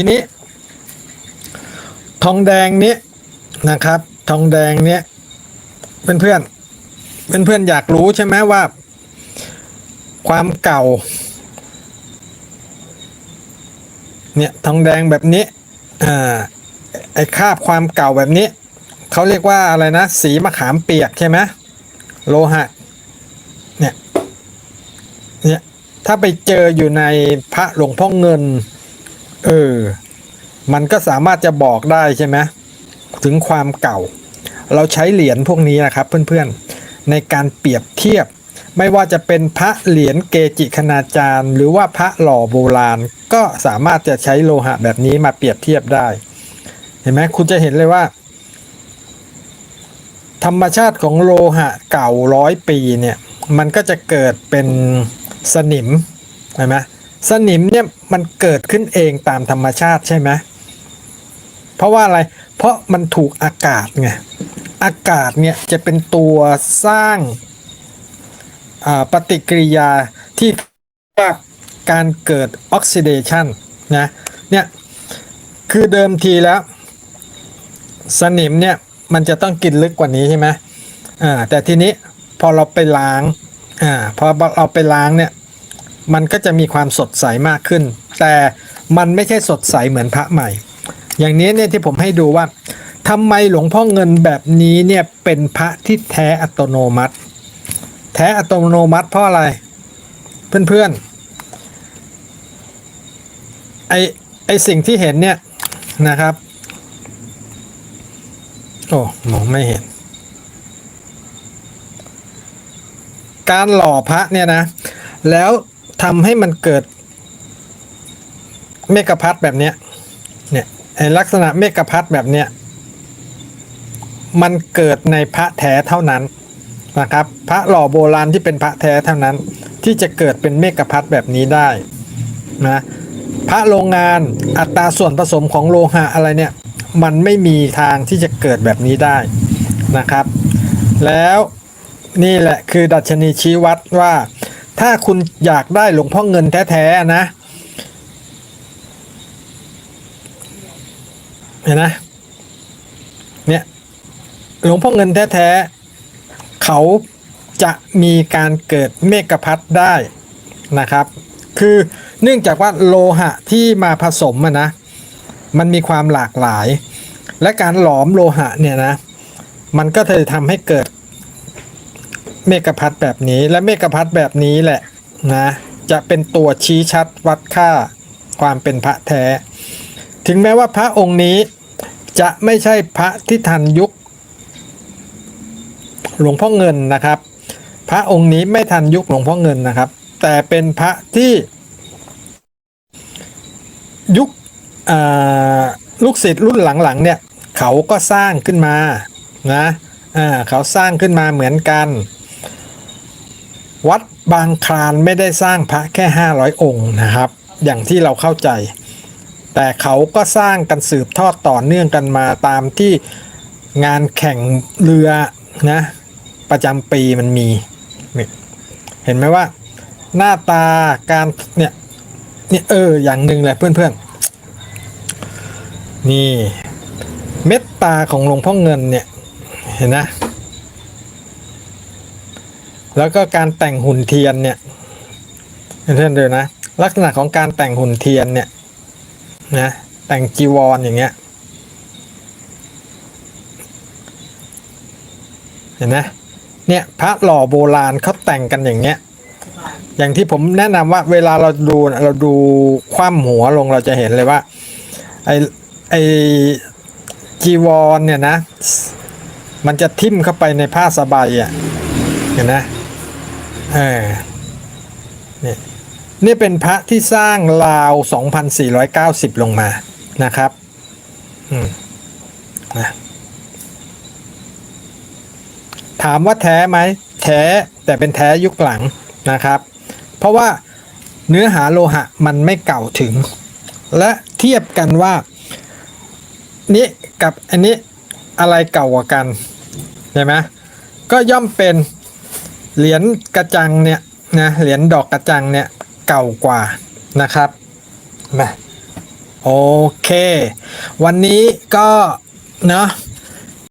ทีนี้ ทองแดงนี้นะครับ ทองแดงเนี้ยเพื่อนเพื่อนเพื่อนเพื่อนอยากรู้ใช่ไหมว่า ความเก่า เนี่ยทองแดงแบบนี้อ่าไอ้คาบความเก่าแบบนี้เขาเรียกว่าอะไรนะ สีมะขามเปียกใช่ไหมโลหะเนี่ยเนี่ยถ้าไปเจออยู่ในพระหลวงพ่อเงิน เออ มันก็สามารถจะบอกได้ใช่ไหมถึงความเก่า เราใช้เหรียญพวกนี้นะครับ เพื่อนๆ ในการเปรียบเทียบ ไม่ว่าจะเป็นพระเหรียญเกจิคณาจารย์ หรือว่าพระหล่อโบราณ ก็สามารถจะใช้โลหะแบบนี้มาเปรียบเทียบได้ เห็นไหมคุณจะเห็นเลยว่า ธรรมชาติของโลหะเก่าร้อยปีเนี่ย มันก็จะเกิดเป็นสนิมเห็นไหม สนิมเนี่ยมันเกิดขึ้นเองตามธรรมชาติใช่ไหมเพราะว่าอะไร เพราะมันถูกอากาศไง อากาศเนี่ยจะเป็นตัวสร้างาปฏิกิริยาที่ว่าการเกิดออกซิเดชันนะ เนี่ย คือเดิมทีแล้ว สนิมเนี่ยมันจะต้องกินลึกกว่านี้ใช่ไหมอ่าแต่ทีนี้พอเราไปล้างอ่าพอเราไปล้างเนี่ย มันก็จะมีความสดใสมากขึ้น แต่มันไม่ใช่สดใสเหมือนพระใหม่ อย่างนี้เนี่ยที่ผมให้ดูว่าทำไมหลวงพ่อเงินแบบนี้เนี่ยเป็นพระที่แท้อัตโนมัติ แท้อัตโนมัติเพราะอะไร เพื่อนๆไอไอสิ่งที่เห็นเนี่ยนะครับ โอ้มองไม่เห็น การหล่อพระเนี่ยนะ แล้ว ทำให้มันเกิดเมกะพัดแบบเนี้ยเนี่ยไอลักษณะเมกะพัดแบบเนี้ยมันเกิดในพระแท้เท่านั้นนะครับ พระหล่อโบราณที่เป็นพระแท้เท่านั้น ที่จะเกิดเป็นเมกะพัดแบบนี้ได้นะพระโรงงานอัตราส่วนผสมของโลหะอะไรเนี่ยมันไม่มีทางที่จะเกิดแบบนี้ได้นะครับ แล้วนี่แหละคือดัชนีชี้วัดว่า ถ้าคุณอยากได้หลวงพ่อเงินแท้ๆนะเห็นนะเนี่ยหลวงพ่อเงินแท้ๆเขาจะมีการเกิดเมกะพัดได้นะครับ คือเนื่องจากว่าโลหะที่มาผสมอะนะมันมีความหลากหลาย และการหลอมโลหะเนี่ยนะมันก็เลยทำให้เกิด เมกะพัดแบบนี้และเมกะพัดแบบนี้แหละนะจะเป็นตัวชี้ชัดวัดค่าความเป็นพระแท้ ถึงแม้ว่าพระองค์นี้จะไม่ใช่พระที่ทันยุค หลวงพ่อเงินนะครับ พระองค์นี้ไม่ทันยุคหลวงพ่อเงินนะครับ แต่เป็นพระที่ยุคลูกศิษย์รุ่นหลังๆเนี่ยเขาก็สร้างขึ้นมานะเขาสร้างขึ้นมาเหมือนกัน วัดบางคลานไม่ได้สร้างพระแค่ 500 องค์นะครับ อย่างที่เราเข้าใจ แต่เขาก็สร้างกันสืบทอดต่อเนื่องกันมาตามที่งานแข่งเรือนะประจำปีมันมี เห็นไหมว่า หน้าตาการเนี่ยนี่เอออย่างหนึ่งเลยเพื่อนๆ นี่เม็ดตาของหลวงพ่อเงินเนี่ย เห็นนะ แล้วก็การแต่งหุ่นเทียนเนี่ยเพื่อนดูนะ ลักษณะของการแต่งหุ่นเทียนเนี่ยนะแต่งจีวรออย่างเงี้ยเห็นนะเนี่ยพระหล่อโบราณเขาแต่งกันอย่างเงี้ย อย่างที่ผมแนะนำว่าเวลาเราดูเราดูคว่ำหัวลงเราจะเห็นเลยว่าไอไอจีวรเนี่ยนะ มันจะทิ่มเข้าไปในผ้าสบายอะเห็นนะ เออนี่นี่เป็นพระที่สร้างราว 2,490 ลงมานะครับอืมนะถามว่าแท้ไหมแท้แต่เป็นแท้ยุคหลังนะครับ เพราะว่าเนื้อหาโลหะมันไม่เก่าถึง และเทียบกันว่า นี้กับอันนี้อะไรเก่ากว่ากัน ใช่ไหมก็ย่อมเป็น เหรียญกระจังเนี่ยนะเหรียญดอกกระจังเนี่ยเก่ากว่านะครับมาโอเค วันนี้ก็เนาะ